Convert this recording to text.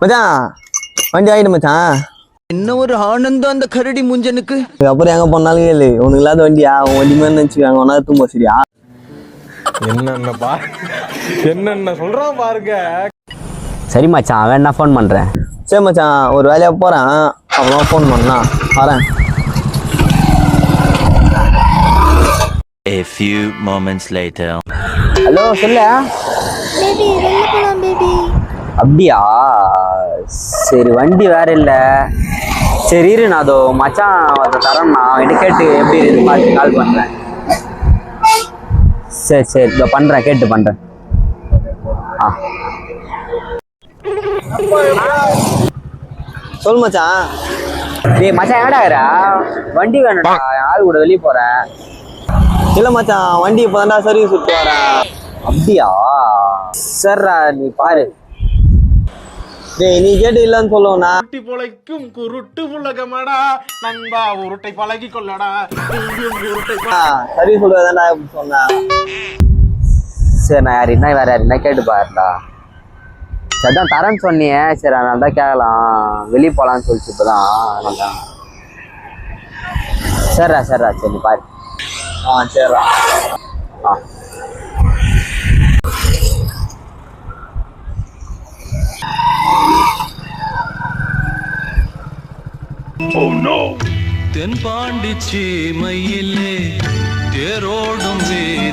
மச்சான் வண்டி ஆகிட்டு மச்சான். என்ன ஒரு ஆனந்தம் அந்த கரடி முஞ்சனுக்கு? அப்புறம் எங்க போனாலும் கேளு. உனக்கு இல்லாத வண்டியா? உன் வண்டி மாதிரி நினச்சிக்காங்க ஒன்றா தூங்க சரியா என்னென்ன பா என்னென்ன சொல்றான் பாருங்க. சரி மச்சான் அவன் என்ன ஃபோன் பண்ணுறேன் சரி மச்சான் ஒரு வேலையா போறேன். அப்புறமா ஃபோன் பண்ணா வரேன். A few moments later. Hello சொல்ல. பேபி அப்படியா? சரி வண்டி வேற இல்லை. சரி இரு நான் அதோ மச்சான் அதை தரேன் நான் அவன்கிட்ட கேட்டு எப்படி இருக்குன்னு பார்த்து கால் பண்ணுறேன் சரி சரி இதோ பண்ணுறேன் கேட்டு பண்ணுறேன் ஆ. சொல் மச்சான். டேய் மச்சான் ஏடாகிறா இருக்கிற வண்டி வேணும்டா. ஆள் கூட வெளியே போகிறேன் இல்லை மச்சான் வண்டி இப்போதான்டா சர்வீஸ் விட்டு வரேன். அப்படியா? சரிடா நீ பாரு. டேய் நீ கேட்டு இல்லைன்னு சொல்லுவேண்ணா குட்டி பொழைக்கும் குருட்டு உலகமடா. நண்பா உருட்டை பழகி கொள்ளடா. சர்வீஸ் விடுவதாண்டா சொன்னேன் சரி நான் யார் என்ன வேற யார் என்ன கேட்டு பாருடா. சரி தான் தரேன்னு சொன்னியே. சரி அதனால தான் கேட்கலாம். வெளியே போகலான்னு சொல்லிச்சு இப்போதான். அதனால தான். சரிடா சரிடா. சரி பாரு. ஆ சரிடா. Oh, தென்பாண்டி சீமையிலே தேரோடும் வேதியிலே